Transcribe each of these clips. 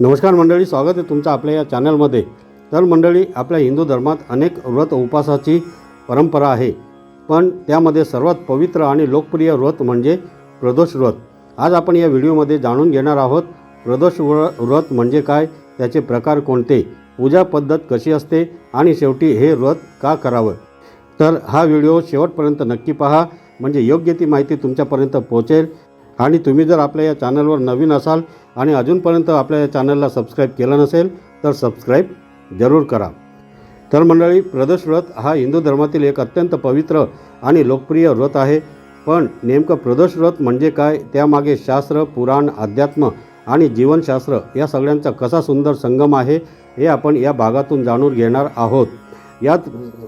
नमस्कार मंडळी स्वागत आहे तुमचं आपल्या या चॅनलमध्ये. तर मंडळी आपल्या हिंदू धर्मात अनेक व्रत उपवासाची परंपरा आहे. पण त्यामध्ये सर्वात पवित्र आणि लोकप्रिय व्रत म्हणजे प्रदोष व्रत. आज आपण या व्हिडिओमध्ये जाणून घेणार आहोत प्रदोष व्र व्रत म्हणजे काय त्याचे प्रकार कोणते पूजा पद्धत कशी असते आणि शेवटी हे व्रत का करावं? तर हा व्हिडिओ शेवटपर्यंत नक्की पहा. म्हणजे योग्य ती माहिती तुमच्यापर्यंत पोहोचेल. आणि तुम्ही जर आपल्या या चॅनलवर नवीन असाल आणि अजूनपर्यंत आपल्या या चॅनलला सबस्क्राईब केलं नसेल तर सबस्क्राईब जरूर करा. तर मंडळी प्रदोष व्रत हा हिंदू धर्मातील एक अत्यंत पवित्र आणि लोकप्रिय व्रत आहे. पण नेमकं प्रदोष व्रत म्हणजे काय? त्यामागे शास्त्र पुराण अध्यात्म आणि जीवनशास्त्र या सगळ्यांचा कसा सुंदर संगम आहे हे आपण या भागातून जाणून घेणार आहोत. यात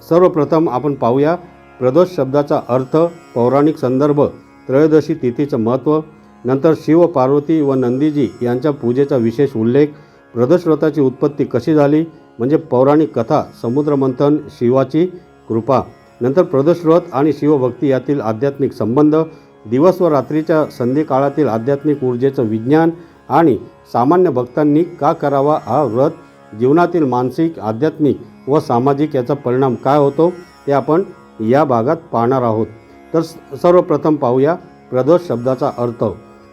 सर्वप्रथम आपण पाहूया प्रदोष शब्दाचा अर्थ पौराणिक संदर्भ त्रयोदशी तिथीचं महत्त्व नंतर शिव पार्वती व नंदीजी यांच्या पूजेचा विशेष उल्लेख प्रदोष उत्पत्ती कशी झाली म्हणजे पौराणिक कथा समुद्रमंथन शिवाची कृपा नंतर प्रदोष आणि शिवभक्ती यातील आध्यात्मिक संबंध दिवस व रात्रीच्या संधी काळातील आध्यात्मिक ऊर्जेचं विज्ञान आणि सामान्य भक्तांनी का करावा हा व्रत जीवनातील मानसिक आध्यात्मिक व सामाजिक याचा परिणाम काय होतो ते आपण या भागात पाहणार आहोत. तर सर्वप्रथम पाहूया प्रदोष शब्दाचा अर्थ.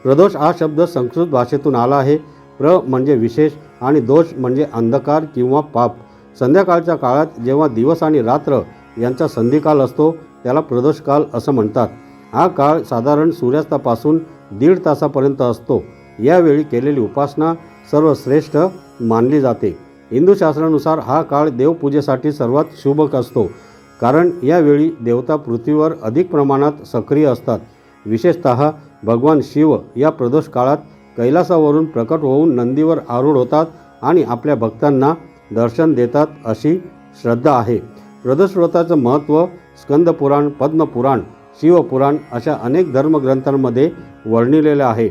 प्रदोष हा शब्द संस्कृत भाषेतून आला आहे. प्र म्हणजे विशेष आणि दोष म्हणजे अंधकार किंवा पाप. संध्याकाळच्या काळात जेव्हा दिवस आणि रात्र यांचा संधिकाल असतो त्याला प्रदोष काल असं म्हणतात. हा काळ साधारण सूर्यास्तापासून दीड तासापर्यंत असतो. यावेळी केलेली उपासना सर्वश्रेष्ठ मानली जाते. हिंदू शास्त्रानुसार हा काळ देवपूजेसाठी सर्वात शुभक असतो. कारण यावेळी देवता पृथ्वीवर अधिक प्रमाणात सक्रिय असतात. विशेषतः भगवान शिव या प्रदोष काळात कैलासावरून प्रकट होऊन नंदीवर आरूढ होतात आणि आपल्या भक्तांना दर्शन देतात अशी श्रद्धा आहे. प्रदोष व्रताचं महत्त्व स्कंदपुराण पद्मपुराण शिवपुराण अशा अनेक धर्मग्रंथांमध्ये वर्णिलेलं आहे.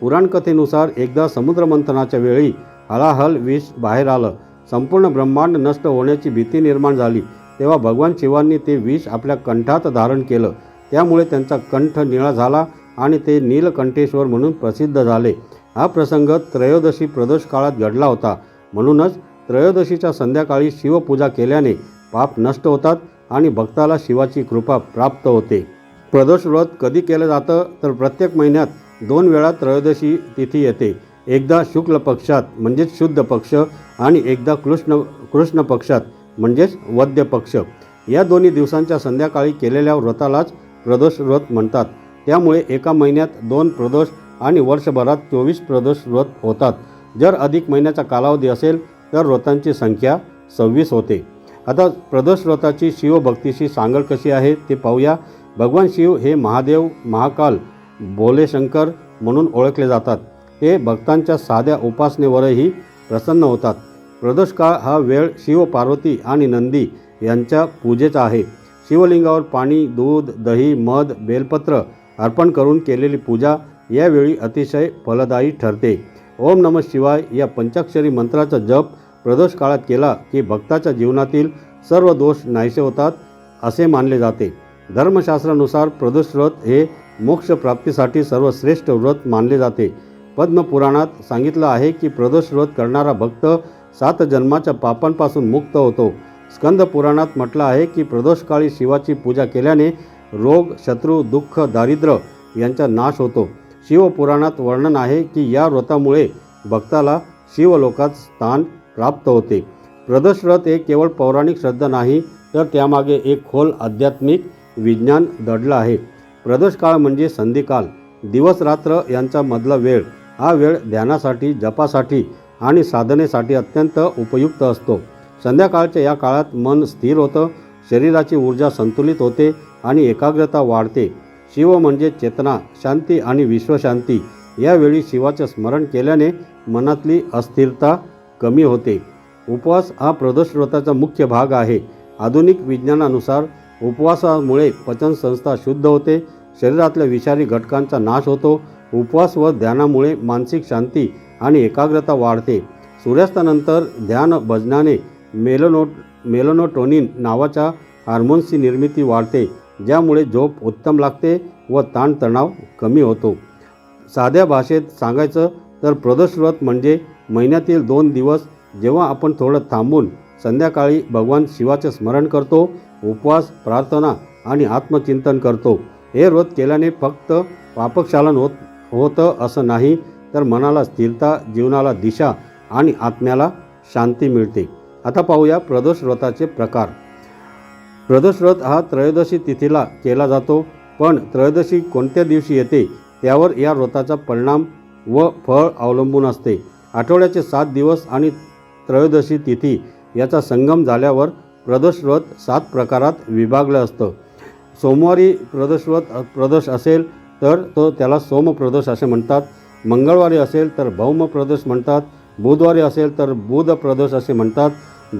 पुराणकथेनुसार एकदा समुद्रमंथनाच्या वेळी हलाहल विष बाहेर आलं. संपूर्ण ब्रह्मांड नष्ट होण्याची भीती निर्माण झाली. तेव्हा भगवान शिवांनी ते विष आपल्या कंठात धारण केलं. त्यामुळे त्यांचा कंठ निळा झाला आणि ते नीलकंठेश्वर म्हणून प्रसिद्ध झाले. हा प्रसंग त्रयोदशी प्रदोष काळात घडला होता. म्हणूनच त्रयोदशीच्या संध्याकाळी शिवपूजा केल्याने पाप नष्ट होतात आणि भक्ताला शिवाची कृपा प्राप्त होते. प्रदोष व्रत कधी केलं जातं? तर प्रत्येक महिन्यात दोन वेळा त्रयोदशी तिथी येते. एकदा शुक्ल पक्षात म्हणजेच शुद्ध पक्ष आणि एकदा कृष्ण कृष्ण पक्षात. म्हणजेच वद्य पक्ष. या दोन्ही दिवसांच्या संध्याकाळी केलेल्या व्रतालाच प्रदोष व्रत म्हणतात. त्यामुळे एका महिन्यात दोन प्रदोष आणि वर्षभरात चोवीस प्रदोष व्रत होतात. जर अधिक महिन्याचा कालावधी असेल तर व्रतांची संख्या सव्वीस होते. आता प्रदोष व्रताची शिवभक्तीशी सांगड कशी आहे ते पाहूया. भगवान शिव हे महादेव महाकाल भोलेशंकर म्हणून ओळखले जातात. ते भक्तांच्या साध्या उपासनेवरही प्रसन्न होतात. प्रदोष काळ हा वेळ शिव पार्वती आणि नंदी यांच्या पूजेचा आहे. शिवलिंगावर पाणी दूध दही मध बेलपत्र अर्पण करून केलेली पूजा यावेळी अतिशय फलदायी ठरते. ओम नम शिवाय या पंचाक्षरी मंत्राचा जप प्रदोष काळात केला की भक्ताच्या जीवनातील सर्व दोष नाहीसे होतात असे मानले जाते. धर्मशास्त्रानुसार प्रदोष व्रत हे मोक्षप्राप्तीसाठी सर्वश्रेष्ठ व्रत मानले जाते. पद्मपुराणात सांगितलं आहे की प्रदोष व्रत करणारा भक्त सात जन्माच्या पापांपासून मुक्त होतो. स्कंद पुराणात म्हटलं आहे की प्रदोषकाळी शिवाची पूजा केल्याने रोग शत्रू दुःख दारिद्र्य यांचा नाश होतो. शिवपुराणात वर्णन आहे की या व्रतामुळे भक्ताला शिवलोकात स्थान प्राप्त होते. प्रदोष व्रत हे केवळ पौराणिक श्रद्धा नाही तर त्यामागे एक खोल आध्यात्मिक विज्ञान दडलं आहे. प्रदोष काळ म्हणजे संधिकाल. दिवस रात्र यांचा मधला वेळ. हा वेळ ध्यानासाठी जपासाठी आणि साधनेसाठी अत्यंत उपयुक्त असतो. संध्याकाळच्या या काळात मन स्थिर होतं शरीराची ऊर्जा संतुलित होते आणि एकाग्रता वाढते. शिव म्हणजे चेतना शांती आणि विश्वशांती. यावेळी शिवाचं स्मरण केल्याने मनातली अस्थिरता कमी होते. उपवास हा प्रदोषव्रताचा मुख्य भाग आहे. आधुनिक विज्ञानानुसार उपवासामुळे पचनसंस्था शुद्ध होते शरीरातल्या विषारी घटकांचा नाश होतो. उपवास व ध्यानामुळे मानसिक शांती आणि एकाग्रता वाढते. सूर्यास्तानंतर ध्यान भजनाने मेलोनो मेलोनोटोनिन नावाच्या हार्मोन्सची निर्मिती वाढते ज्यामुळे झोप उत्तम लागते व ताणतणाव कमी होतो. साध्या भाषेत सांगायचं तर प्रदोषव्रत म्हणजे महिन्यातील दोन दिवस जेव्हा आपण थोडं थांबून संध्याकाळी भगवान शिवाचे स्मरण करतो उपवास प्रार्थना आणि आत्मचिंतन करतो. हे व्रत केल्याने फक्त पापक्षालन होत होतं असं नाही तर मनाला स्थिरता जीवनाला दिशा आणि आत्म्याला शांती मिळते. आता पाहूया प्रदोष व्रताचे प्रकार. प्रदोष व्रत हा त्रयोदशी तिथीला केला जातो पण त्रयोदशी कोणत्या दिवशी येते त्यावर या व्रताचा परिणाम व फळ अवलंबून असते. आठवड्याचे सात दिवस आणि त्रयोदशी तिथी याचा संगम झाल्यावर प्रदोष व्रत सात प्रकारात विभागलं असतं. सोमवारी प्रदोष व्रत प्रदोष असेल तर तो त्याला सोमप्रदोष असे म्हणतात. मंगळवारी असेल तर भौम प्रदोष म्हणतात बुधवारी असेल तर बुध प्रदोष असे म्हणतात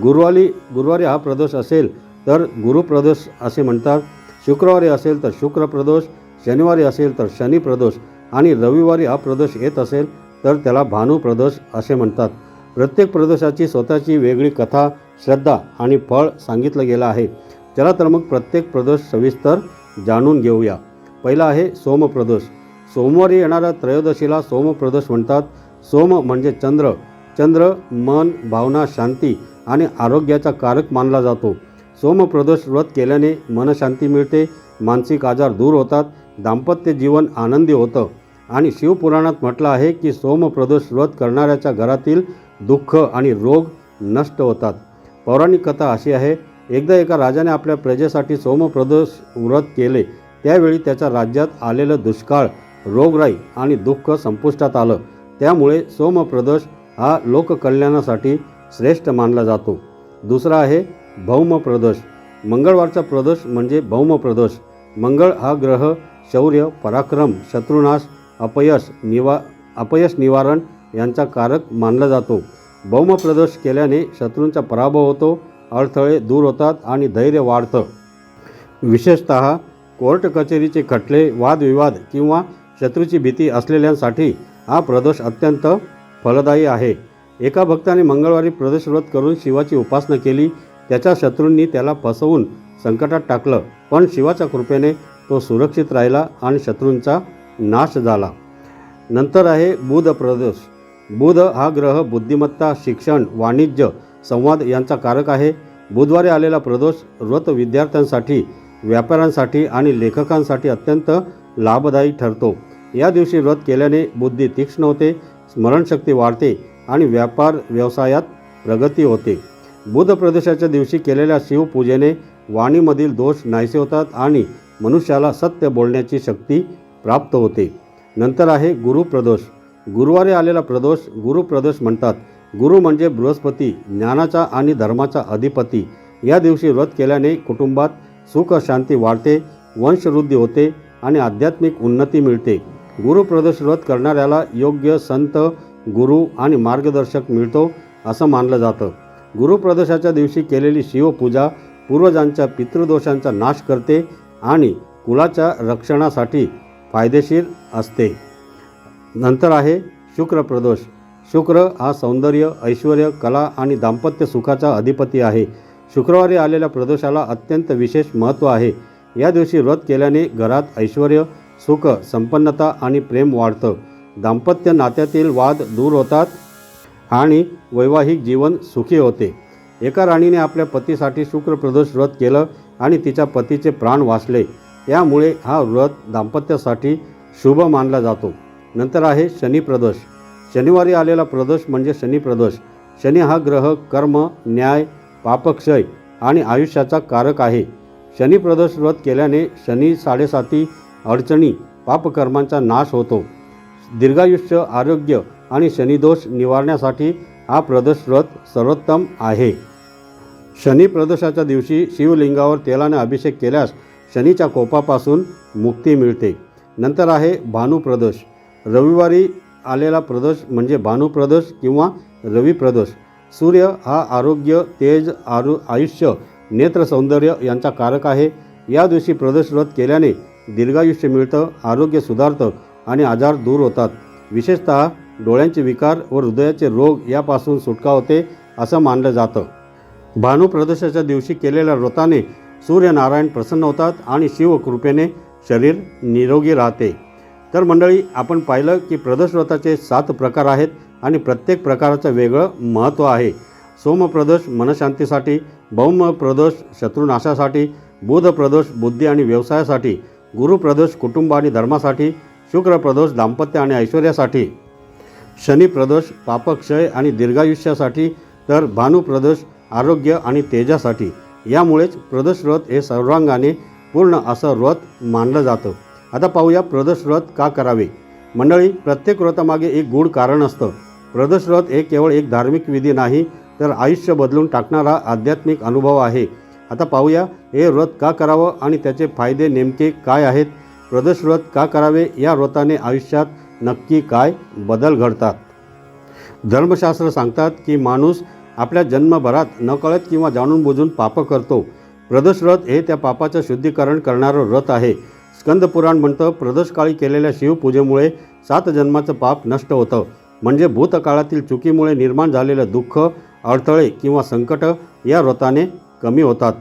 गुरुवारी गुरुवारी हा प्रदोष असेल तर गुरुप्रदोष असे म्हणतात शुक्रवारी असेल तर शुक्र प्रदोष शनिवारी असेल तर शनी प्रदोष आणि रविवारी हा प्रदोष येत असेल तर त्याला भानू प्रदोष असे म्हणतात. प्रत्येक प्रदोषाची स्वतःची वेगळी कथा श्रद्धा आणि फळ सांगितलं गेलं आहे. चला तर मग प्रत्येक प्रदोष सविस्तर जाणून घेऊया. पहिला आहे सोमप्रदोष सोमवारी येणाऱ्या त्रयोदशीला सोमप्रदोष म्हणतात. सोम म्हणजे चंद्र. चंद्र मन भावना शांती आणि आरोग्याचा कारक मानला जातो. सोमप्रदोष व्रत केल्याने मनशांती मिळते मानसिक आजार दूर होतात दाम्पत्य जीवन आनंदी होतं. आणि शिवपुराणात म्हटलं आहे की सोमप्रदोष व्रत करणाऱ्याच्या घरातील दुःख आणि रोग नष्ट होतात. पौराणिक कथा अशी आहे एकदा एका राजाने आपल्या प्रजेसाठी सोमप्रदोष व्रत केले त्यावेळी त्याच्या राज्यात आलेलं दुष्काळ रोगराई आणि दुःख संपुष्टात आलं. त्यामुळे सोमप्रदोष हा लोककल्याणासाठी श्रेष्ठ मानला जातो. दुसरा आहे भौम प्रदोष मंगळवारचा प्रदोष म्हणजे भौम प्रदोष मंगळ हा ग्रह शौर्य पराक्रम शत्रुनाश अपयश निवा अपयश निवारण यांचा कारक मानला जातो. भौमप्रदोष केल्याने शत्रूंचा पराभव होतो अडथळे दूर होतात आणि धैर्य वाढतं. विशेषत कोर्ट कचेरीचे खटले वादविवाद किंवा शत्रूची भीती असलेल्यांसाठी हा प्रदोष अत्यंत फलदायी आहे. एका भक्ताने मंगळवारी प्रदोष व्रत करून शिवाची उपासना केली. त्याच्या शत्रूंनी त्याला फसवून संकटात टाकलं. पण शिवाच्या कृपेने तो सुरक्षित राहिला आणि शत्रूंचा नाश झाला. नंतर आहे बुध प्रदोष. बुध हा ग्रह बुद्धिमत्ता शिक्षण वाणिज्य संवाद यांचा कारक आहे. बुधवारी आलेला प्रदोष व्रत विद्यार्थ्यांसाठी व्यापाऱ्यांसाठी आणि लेखकांसाठी अत्यंत लाभदायी ठरतो. या दिवशी व्रत केल्याने बुद्धी तीक्ष्ण होते स्मरणशक्ती वाढते आणि व्यापार व्यवसायात प्रगती होते. बुध प्रदेशाच्या दिवशी केलेल्या शिवपूजेने वाणीमधील दोष नाहीसे होतात आणि मनुष्याला सत्य बोलण्याची शक्ती प्राप्त होते. नंतर आहे गुरुप्रदोष गुरुवारी आलेला प्रदोष गुरुप्रदोष म्हणतात गुरु म्हणजे बृहस्पती ज्ञानाचा आणि धर्माचा अधिपती. या दिवशी व्रत केल्याने कुटुंबात सुख शांती वाढते वंशवृद्धी होते आणि आध्यात्मिक उन्नती मिळते. गुरुप्रदोष करणाऱ्याला योग्य संत गुरु आणि मार्गदर्शक मिळतो असं मानलं जातं. गुरुप्रदोषाच्या दिवशी केलेली शिवपूजा पूर्वजांच्या पितृदोषांचा नाश करते आणि कुलाच्या रक्षणासाठी फायदेशीर असते. नंतर आहे शुक्रप्रदोष शुक्र हा सौंदर्य ऐश्वर कला आणि दाम्पत्य सुखाचा अधिपती आहे. शुक्रवारी आलेल्या प्रदोषाला अत्यंत विशेष महत्त्व आहे. या दिवशी व्रत केल्याने घरात ऐश्वर सुख संपन्नता आणि प्रेम वाढतं. दाम्पत्य नात्यातील वाद दूर होतात आणि वैवाहिक जीवन सुखी होते. एका राणीने आपल्या पतीसाठी शुक्रप्रदोष व्रत केलं आणि तिच्या पतीचे प्राण वाचले. यामुळे हा व्रत दाम्पत्यासाठी शुभ मानला जातो. नंतर आहे शनिप्रदोष शनिवारी आलेला प्रदोष म्हणजे शनिप्रदोष शनी हा ग्रह कर्म न्याय पापक्षय आणि आयुष्याचा कारक आहे. शनिप्रदोष व्रत केल्याने शनी साडेसाती अडचणी पापकर्मांचा नाश होतो. दीर्घायुष्य आरोग्य आणि शनिदोष निवारण्यासाठी हा प्रदोष व्रत सर्वोत्तम आहे. शनी प्रदोषाच्या दिवशी शिवलिंगावर तेलाने अभिषेक केल्यास शनीच्या कोपापासून मुक्ती मिळते. नंतर आहे भानुप्रदोष रविवारी आलेला प्रदोष म्हणजे भानुप्रदोष किंवा रविप्रदोष सूर्य हा आरोग्य तेज आरु आयुष्य नेत्रसौंदर्य यांचा कारक आहे. या दिवशी प्रदोष व्रत केल्याने दीर्घायुष्य मिळतं आरोग्य सुधारतं आणि आजार दूर होतात. विशेषतः डोळ्यांचे विकार व हृदयाचे रोग यापासून सुटका होते असं मानलं जातं. भानुप्रदोषाच्या दिवशी केलेल्या व्रताने सूर्यनारायण प्रसन्न होतात आणि शिवकृपेने शरीर निरोगी राहते. तर मंडळी आपण पाहिलं की प्रदोष व्रताचे सात प्रकार आहेत आणि प्रत्येक प्रकाराचं वेगळं महत्त्व आहे. सोमप्रदोष मनशांतीसाठी भौमप्रदोष शत्रुनाशासाठी बुधप्रदोष बुद्धी आणि व्यवसायासाठी गुरुप्रदोष कुटुंब आणि धर्मासाठी शुक्रप्रदोष दाम्पत्य आणि ऐश्वर्यासाठी. शनिप्रदोष पापक्षय आणि दीर्घायुष्यासाठी तर भानुप्रदोष आरोग्य आणि तेजासाठी. यामुळेच प्रदोष व्रत हे सर्वांगाने पूर्ण असं व्रत मानलं जातं. आता पाहूया प्रदोष व्रत का करावे? मंडळी प्रत्येक व्रतामागे एक गूढ कारण असतं. प्रदोष व्रत हे केवळ एक धार्मिक विधी नाही तर आयुष्य बदलून टाकणारा आध्यात्मिक अनुभव आहे. आता पाहूया हे व्रत का करावं आणि त्याचे फायदे नेमके काय आहेत? प्रदोष व्रत का करावे? या व्रताने आयुष्यात नक्की काय बदल घडतात? धर्मशास्त्र सांगतात की माणूस आपल्या जन्मभरात नकळत किंवा जाणून बुजून पाप करतो. प्रदोष व्रत हे त्या पापाचं शुद्धीकरण करणारं व्रत आहे. स्कंदपुराण म्हणतं प्रदोषकाळी केलेल्या शिवपूजेमुळे सात जन्माचं पाप नष्ट होतं. म्हणजे भूतकाळातील चुकीमुळे निर्माण झालेलं दुःख अडथळे किंवा संकट या व्रताने कमी होतात.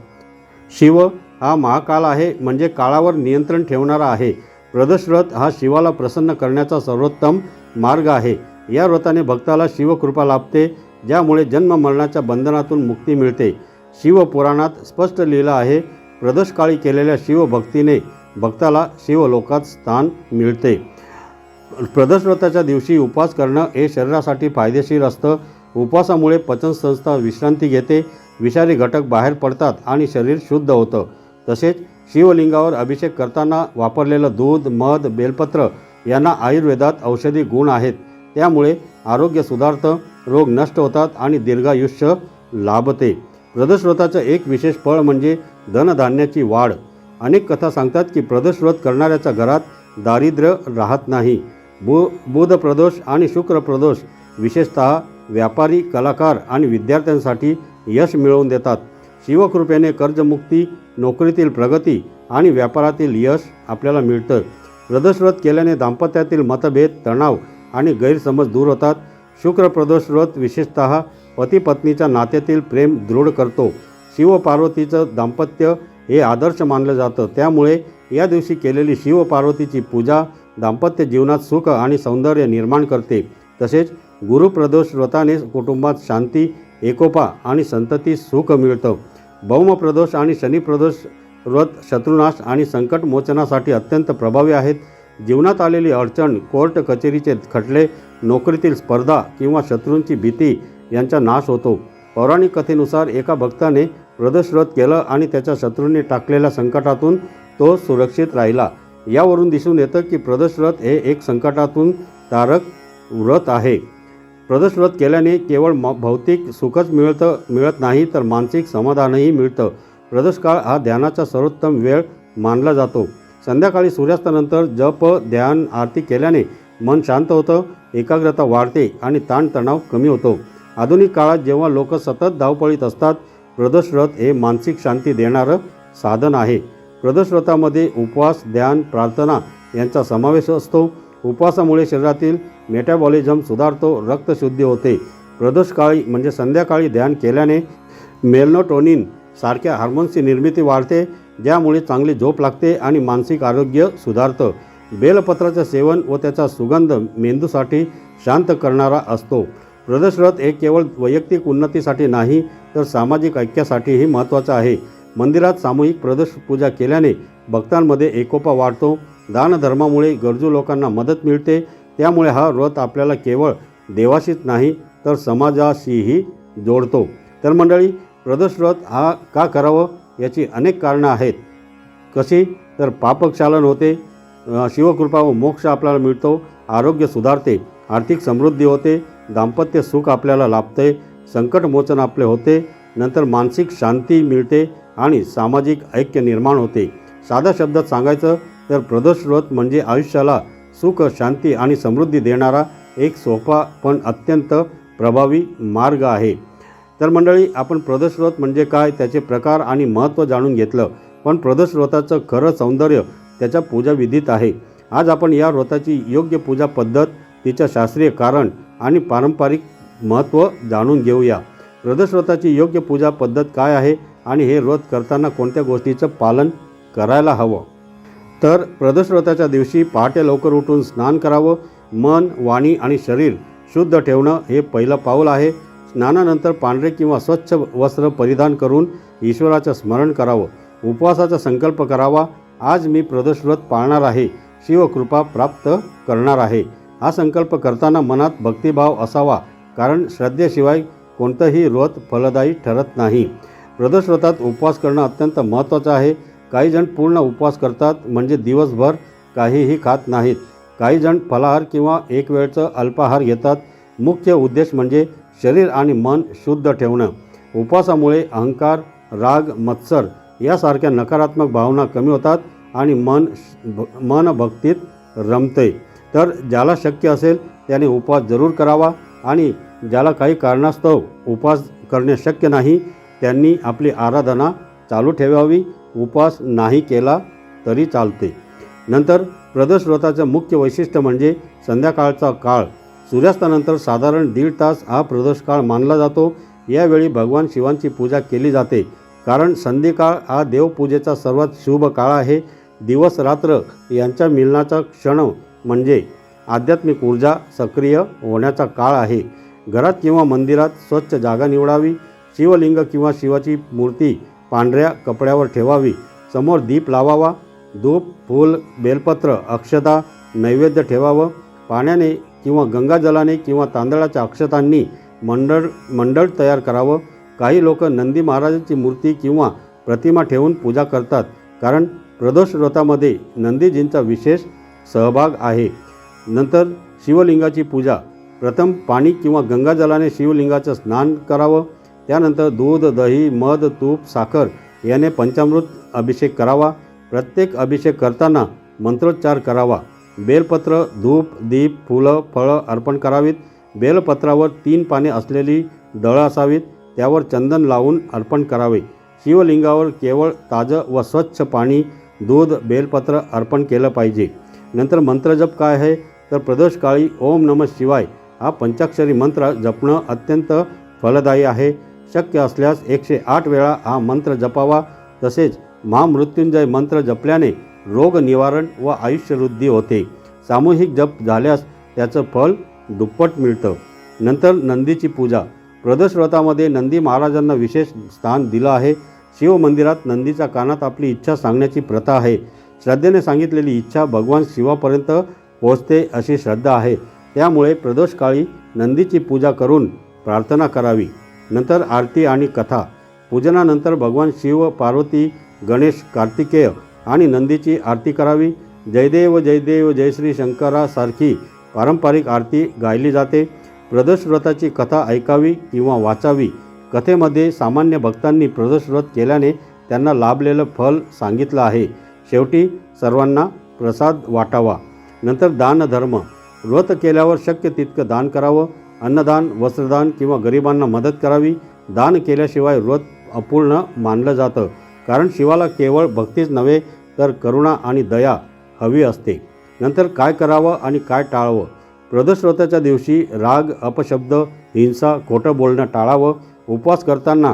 शिव हा महाकाल आहे म्हणजे काळावर नियंत्रण ठेवणारा आहे. प्रदशरथ हा शिवाला प्रसन्न करण्याचा सर्वोत्तम मार्ग आहे. या व्रताने भक्ताला शिवकृपा लाभते ज्यामुळे जन्म मरणाच्या बंधनातून मुक्ती मिळते. शिवपुराणात स्पष्ट लिहिलं आहे प्रदशकाळी केलेल्या शिवभक्तीने भक्ताला शिवलोकात स्थान मिळते. प्रदशव्रताच्या दिवशी उपवास करणं हे शरीरासाठी फायदेशीर असतं. उपवासामुळे पचनसंस्था विश्रांती घेते विषारी घटक बाहेर पडतात आणि शरीर शुद्ध होतं. तसेच शिवलिंगावर अभिषेक करताना वापरलेलं दूध मध बेलपत्र यांना आयुर्वेदात औषधी गुण आहेत. त्यामुळे आरोग्य सुधारतं रोग नष्ट होतात आणि दीर्घायुष्य लाभते. प्रदोष एक विशेष फळ म्हणजे धनधान्याची वाढ. अनेक कथा सांगतात की प्रदोष करणाऱ्याच्या घरात दारिद्र्य राहत नाही. बु बुध प्रदोष आणि शुक्र प्रदोष विशेषतः व्यापारी कलाकार आणि विद्यार्थ्यांसाठी यश मिळवून देतात. शिवकृपेने कर्जमुक्ती नोकरीतील प्रगती आणि व्यापारातील यश आपल्याला मिळतं. प्रदोष केल्याने दाम्पत्यातील मतभेद तणाव आणि गैरसमज दूर होतात. शुक्र प्रदोषव्रत विशेषत विशेषतः पती पत्नीच्या नात्यातील प्रेम दृढ करतो. शिवपार्वतीचं दाम्पत्य हे आदर्श मानलं जातं. त्यामुळे या दिवशी केलेली शिवपार्वतीची पूजा दाम्पत्य जीवनात सुख आणि सौंदर्य निर्माण करते. तसेच गुरुप्रदोष व्रताने कुटुंबात शांती एकोपा आणि संतती सुख मिळतं. भौमप्रदोष आणि शनिप्रदोष व्रत शत्रुनाश आणि संकट मोचनासाठी अत्यंत प्रभावी आहेत. जीवनात आलेली अडचण कोर्ट कचेरीचे खटले नोकरीतील स्पर्धा किंवा शत्रूंची भीती यांचा नाश होतो. पौराणिक कथेनुसार एका भक्ताने प्रदोष व्रत केलं आणि त्याच्या शत्रूंनी टाकलेल्या संकटातून तो सुरक्षित राहिला. यावरून दिसून येतं की प्रदोष व्रत हे एक संकटातून तारक व्रत आहे. प्रदोष व्रत केल्याने केवळ म भौतिक सुखच मिळतं मिळत नाही तर मानसिक समाधानही मिळतं. प्रदोष काळ हा ध्यानाचा सर्वोत्तम वेळ मानला जातो. संध्याकाळी सूर्यास्तानंतर जप ध्यान आरती केल्याने मन शांत होतं एकाग्रता वाढते आणि ताणतणाव कमी होतो. आधुनिक काळात जेव्हा लोक सतत धावपळीत असतात प्रदोषव्रत हे मानसिक शांती देणारं साधन आहे. प्रदोषव्रतामध्ये उपवास ध्यान प्रार्थना यांचा समावेश असतो. उपवासामुळे शरीरातील मेटाबॉलिझम सुधारतो रक्तशुद्धी होते. प्रदोषकाळी म्हणजे संध्याकाळी ध्यान केल्याने मेलनोटोनिन सारख्या हार्मोन्सची निर्मिती वाढते ज्यामुळे चांगली झोप लागते आणि मानसिक आरोग्य सुधारतं. बेलपत्राचं सेवन व त्याचा सुगंध मेंदूसाठी शांत करणारा असतो. प्रदोष हे केवळ वैयक्तिक उन्नतीसाठी नाही तर सामाजिक ऐक्यासाठीही महत्त्वाचं आहे. मंदिरात सामूहिक प्रदोष पूजा केल्याने भक्तांमध्ये एकोपा वाढतो. दानधर्मामुळे गरजू लोकांना मदत मिळते. त्यामुळे हा व्रत आपल्याला केवळ देवाशीच नाही तर समाजाशीही जोडतो. तर मंडळी प्रदोष व्रत हा का करावं याची अनेक कारणं आहेत. कशी? तर पापक्षालन होते. शिवकृपा व मोक्ष आपल्याला मिळतो. आरोग्य सुधारते. आर्थिक समृद्धी होते. दाम्पत्य सुख आपल्याला लाभते. संकटमोचन आपले होते. नंतर मानसिक शांती मिळते आणि सामाजिक ऐक्य निर्माण होते. साध्या शब्दात सांगायचं तर प्रदोष म्हणजे आयुष्याला सुख शांती आणि समृद्धी देणारा एक सोपा पण अत्यंत प्रभावी मार्ग आहे. तर मंडळी आपण प्रदोष म्हणजे काय त्याचे प्रकार आणि महत्त्व जाणून घेतलं. पण प्रदोष खरं सौंदर्य त्याच्या पूजाविधीत आहे. आज आपण या व्रताची योग्य पूजा पद्धत तिच्या शास्त्रीय कारण आणि पारंपरिक महत्त्व जाणून घेऊया. प्रदोष योग्य पूजा पद्धत काय आहे आणि हे व्रत करताना कोणत्या गोष्टीचं पालन करायला हवं? तर प्रदोषव्रताच्या दिवशी पहाटे लवकर उठून स्नान करावं मन वाणी आणि शरीर शुद्ध ठेवणं हे पहिलं पाऊल आहे. स्नानानंतर पांढरे किंवा स्वच्छ वस्त्र परिधान करून ईश्वराचं स्मरण करावं उपवासाचा संकल्प करावा. आज मी प्रदोषव्रत पाळणार आहे शिवकृपा प्राप्त करणार आहे. हा संकल्प करताना मनात भक्तिभाव असावा कारण श्रद्धेशिवाय कोणतंही व्रत फलदायी ठरत नाही. प्रदोषव्रतात उपवास करणं अत्यंत महत्त्वाचं आहे. काही जण पूर्ण उपवास करतात म्हणजे दिवसभर काहीही खात नाहीत. काही जण फलाहार किंवा एक वेळचं अल्पाहार घेतात. मुख्य उद्देश म्हणजे शरीर आणि मन शुद्ध ठेवणं. उपवासामुळे अहंकार राग मत्सर यासारख्या नकारात्मक भावना कमी होतात आणि मन भ- मन भक्तीत रमते. तर ज्याला शक्य असेल त्याने उपवास जरूर करावा आणि ज्याला काही कारणास्तव उपवास करणे शक्य नाही त्यांनी आपली आराधना चालू ठेवावी. उपवास नाही केला तरी चालते. नंतर प्रदोष व्रताचं मुख्य वैशिष्ट्य म्हणजे संध्याकाळचा काळ. सूर्यास्तानंतर साधारण दीड तास हा प्रदोष काळ मानला जातो. यावेळी भगवान शिवांची पूजा केली जाते. कारण संध्याकाळ हा देवपूजेचा सर्वात शुभ काळ आहे. दिवस रात्र यांच्या मिलनाचा क्षण म्हणजे आध्यात्मिक ऊर्जा सक्रिय होण्याचा काळ आहे. घरात किंवा मंदिरात स्वच्छ जागा निवडावी. शिवलिंग किंवा शिवाची मूर्ती पांढऱ्या कपड्यावर ठेवावी. समोर दीप लावावा. धूप फूल बेलपत्र अक्षता नैवेद्य ठेवावं. पाण्याने किंवा गंगाजलाने किंवा तांदळाच्या अक्षतांनी मंडळ मंडळ तयार करावं. काही लोक नंदी महाराजांची मूर्ती किंवा प्रतिमा ठेवून पूजा करतात कारण प्रदोष व्रतामध्ये नंदीजींचा विशेष सहभाग आहे. नंतर शिवलिंगाची पूजा. प्रथम पाणी किंवा गंगाजलाने शिवलिंगाचं स्नान करावं. त्यानंतर दूध दही मध तूप साखर याने पंचामृत अभिषेक करावा. प्रत्येक अभिषेक करताना मंत्रोच्चार करावा. बेलपत्र धूप दीप फुलं फळं अर्पण करावीत. बेलपत्रावर तीन पाने असलेली दळं असावीत. त्यावर चंदन लावून अर्पण करावे. शिवलिंगावर केवळ ताजं व स्वच्छ पाणी दूध बेलपत्र अर्पण केलं पाहिजे. नंतर मंत्रजप काय आहे? तर प्रदोषकाळी ओम नम शिवाय हा पंचाक्षरी मंत्र जपणं अत्यंत फलदायी आहे. शक्य असल्यास एकशे आठ वेळा हा मंत्र जपावा. तसेच महामृत्युंजय मंत्र जपल्याने रोग निवारण व आयुष्यवृद्धी होते. सामूहिक जप झाल्यास त्याचं फल दुप्पट मिळतं. नंतर नंदीची पूजा. प्रदोष व्रतामध्ये नंदी महाराजांना विशेष स्थान दिलं आहे. शिव मंदिरात नंदीच्या कानात आपली इच्छा सांगण्याची प्रथा आहे. श्रद्धेने सांगितलेली इच्छा भगवान शिवापर्यंत पोहोचते अशी श्रद्धा आहे. त्यामुळे प्रदोषकाळी नंदीची पूजा करून प्रार्थना करावी. नंतर आरती आणि कथा. पूजनानंतर भगवान शिव पार्वती गणेश कार्तिकेय आणि नंदीची आरती करावी. जयदेव जयदेव जयश्री शंकरासारखी पारंपरिक आरती गायली जाते. प्रदोष व्रताची कथा ऐकावी किंवा वाचावी. कथेमध्ये सामान्य भक्तांनी प्रदोष व्रत केल्याने त्यांना लाभलेलं फल सांगितलं आहे. शेवटी सर्वांना प्रसाद वाटावा. नंतर दानधर्म. व्रत केल्यावर शक्य तितकं दान करावं. अन्नदान वस्त्रदान किंवा गरिबांना मदत करावी दान केल्याशिवाय व्रत अपूर्ण मानलं जातं. कारण शिवाला केवळ भक्तीच नव्हे तर करुणा आणि दया हवी असते. नंतर काय करावं आणि काय टाळावं? प्रदोष व्रताच्या दिवशी राग अपशब्द हिंसा खोटं बोलणं टाळावं. उपवास करताना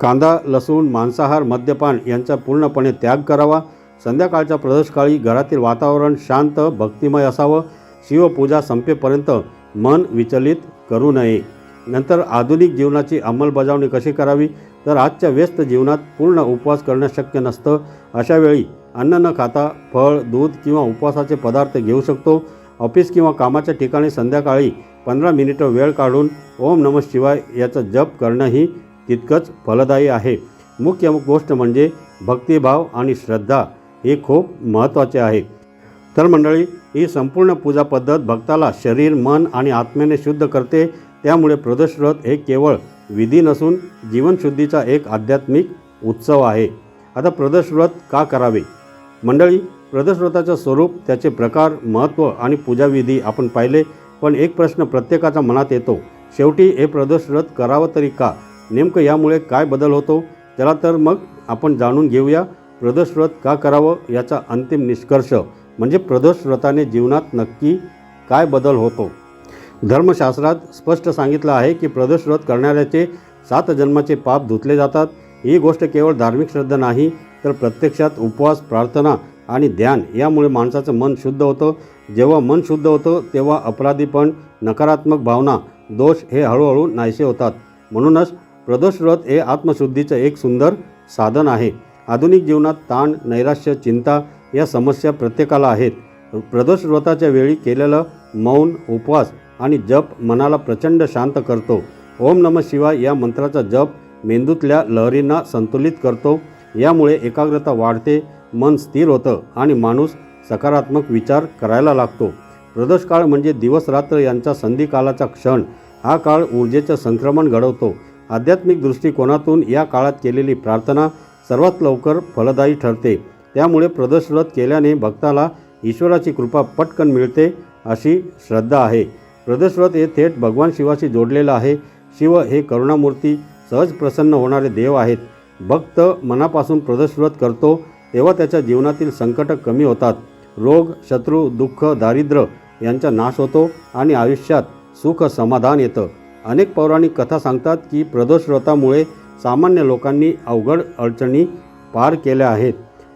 कांदा लसूण मांसाहार मद्यपान यांचा पूर्णपणे त्याग करावा. संध्याकाळच्या प्रदोषकाळी घरातील वातावरण शांत भक्तिमय असावं. शिवपूजा संपेपर्यंत मन विचलित करू नये. नंतर आधुनिक जीवनाची अंमलबजावणी कशी करावी? तर आजच्या व्यस्त जीवनात पूर्ण उपवास करणं शक्य नसतं. अशावेळी अन्न न खाता फळ दूध किंवा उपवासाचे पदार्थ घेऊ शकतो. ऑफिस किंवा कामाच्या ठिकाणी संध्याकाळी पंधरा मिनिटं वेळ काढून ओम नम शिवाय याचा जप करणंही तितकंच फलदायी आहे. मुख्य गोष्ट म्हणजे भक्तिभाव आणि श्रद्धा हे खूप महत्त्वाचे आहे. तर मंडळी ही संपूर्ण पूजा पद्धत भक्ताला शरीर मन आणि आत्म्याने शुद्ध करते. त्यामुळे प्रदोष व्रत हे केवळ विधी नसून जीवनशुद्धीचा एक आध्यात्मिक उत्सव आहे. आता प्रदोष व्रत का करावे? मंडळी प्रदोष व्रताचं स्वरूप त्याचे प्रकार महत्त्व आणि पूजाविधी आपण पाहिले पण एक प्रश्न प्रत्येकाच्या मनात येतो. शेवटी हे प्रदोष व्रत करावं तरी का? नेमकं यामुळे काय बदल होतो? त्याला तर मग आपण जाणून घेऊया प्रदोष व्रत का करावं याचा अंतिम निष्कर्ष. म्हणजे प्रदोष व्रताने जीवनात नक्की काय बदल होतो? धर्मशास्त्रात स्पष्ट सांगितलं आहे की प्रदोष व्रत करणाऱ्याचे सात जन्माचे पाप धुतले जातात. ही गोष्ट केवळ धार्मिक श्रद्धा नाही तर प्रत्यक्षात उपवास प्रार्थना आणि ध्यान यामुळे माणसाचं मन शुद्ध होतं. जेव्हा मन शुद्ध होतं तेव्हा अपराधीपण नकारात्मक भावना दोष हे हळूहळू नाहीसे होतात. म्हणूनच प्रदोष व्रत हे आत्मशुद्धीचं एक सुंदर साधन आहे. आधुनिक जीवनात ताण नैराश्य चिंता या समस्या प्रत्येकाला आहेत. प्रदोष व्रताच्या वेळी केलेलं मौन उपवास आणि जप मनाला प्रचंड शांत करतो. ओम नम शिवाय या मंत्राचा जप मेंदूतल्या लहरींना संतुलित करतो. यामुळे एकाग्रता वाढते मन स्थिर होतं आणि माणूस सकारात्मक विचार करायला लागतो. प्रदोष काळ म्हणजे दिवस रात्र यांचा संधिकालाचा क्षण. हा काळ ऊर्जेचं संक्रमण घडवतो. आध्यात्मिक दृष्टिकोनातून या काळात केलेली प्रार्थना सर्वात लवकर फलदायी ठरते. त्यामुळे प्रदोष केल्याने भक्ताला ईश्वराची कृपा पटकन मिळते अशी श्रद्धा आहे. प्रदोष हे थेट भगवान शिवाशी जोडलेलं आहे. शिव हे करुणामूर्ती सहज प्रसन्न होणारे देव आहेत. भक्त मनापासून प्रदोष करतो तेव्हा त्याच्या जीवनातील संकट कमी होतात. रोग शत्रू दुःख दारिद्र्य यांचा नाश होतो आणि आयुष्यात सुख समाधान येतं. अनेक पौराणिक कथा सांगतात की प्रदोषव्रतामुळे सामान्य लोकांनी अवघड अडचणी पार केल्या आहेत.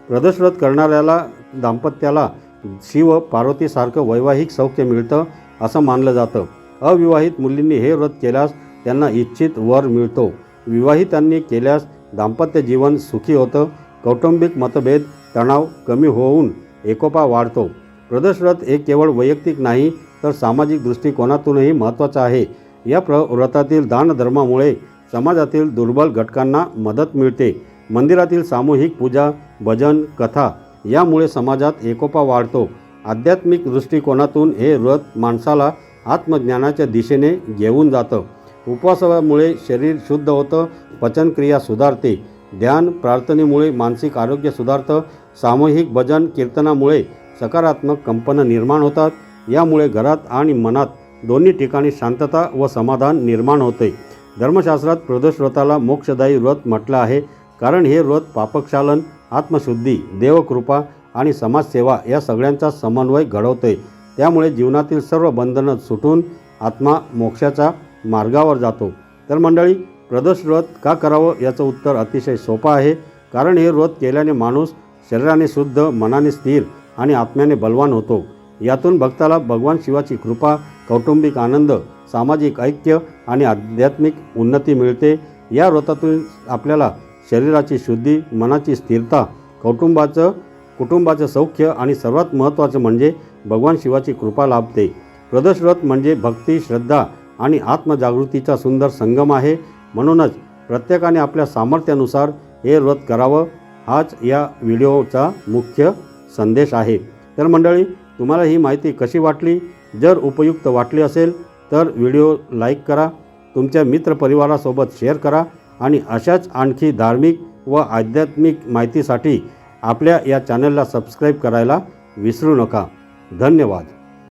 प्रदोष करणाऱ्याला दाम्पत्याला शिव पार्वतीसारखं वैवाहिक सौख्य मिळतं असं मानलं जातं. अविवाहित मुलींनी हे व्रत केल्यास त्यांना इच्छित वर मिळतो. विवाहितांनी केल्यास दाम्पत्य जीवन सुखी होतं. कौटुंबिक मतभेद तणाव कमी होऊन एकोपा वाढतो. प्रदोष हे केवळ वैयक्तिक नाही तर सामाजिक दृष्टिकोनातूनही महत्त्वाचं आहे. या प्र व्रतातील दानधर्मामुळे समाजातील दुर्बल घटकांना मदत मिळते. मंदिरातील सामूहिक पूजा भजन कथा यामुळे समाजात एकोपा वाढतो. आध्यात्मिक दृष्टिकोनातून हे व्रत माणसाला आत्मज्ञानाच्या दिशेने घेऊन जातं. उपवासामुळे शरीर शुद्ध होतं पचनक्रिया सुधारते. ध्यान प्रार्थनेमुळे मानसिक आरोग्य सुधारतं. सामूहिक भजन कीर्तनामुळे सकारात्मक कंपनं निर्माण होतात. यामुळे घरात आणि मनात दोन्ही ठिकाणी शांतता व समाधान निर्माण होते. धर्मशास्त्रात प्रदोष व्रताला मोक्षदायी व्रत म्हटलं आहे. कारण हे व्रत पापक्षालन आत्मशुद्धी देवकृपा आणि समाजसेवा या सगळ्यांचा समन्वय घडवते त्यामुळे जीवनातील सर्व बंधनं सुटून आत्मा मोक्षाच्या मार्गावर जातो. तर मंडळी प्रदोष व्रत का करावं याचं उत्तर अतिशय सोपं आहे. कारण हे व्रत केल्याने माणूस शरीराने शुद्ध मनाने स्थिर आणि आत्म्याने बलवान होतो. यातून भक्ताला भगवान शिवाची कृपा कौटुंबिक आनंद सामाजिक ऐक्य आणि आध्यात्मिक उन्नती मिळते. या व्रतातून आपल्याला शरीराची शुद्धी मनाची स्थिरता कौटुंबाचं कुटुंबाचं सौख्य आणि सर्वात महत्त्वाचं म्हणजे भगवान शिवाची कृपा लाभते. प्रदोष म्हणजे भक्ती श्रद्धा आणि आत्मजागृतीचा सुंदर संगम आहे. म्हणूनच प्रत्येकाने आपल्या सामर्थ्यानुसार हे व्रत करावं. हाच या व्हिडिओचा मुख्य संदेश आहे. तर मंडळी तुम्हाला ही माहिती कशी वाटली? जर उपयुक्त वाटली असेल तर व्हिडिओ लाईक करा. तुमच्या मित्रपरिवारासोबत शेअर करा. आणि अशाच आणखी धार्मिक व आध्यात्मिक माहितीसाठी आपल्या या चॅनलला सबस्क्राईब करायला विसरू नका. धन्यवाद.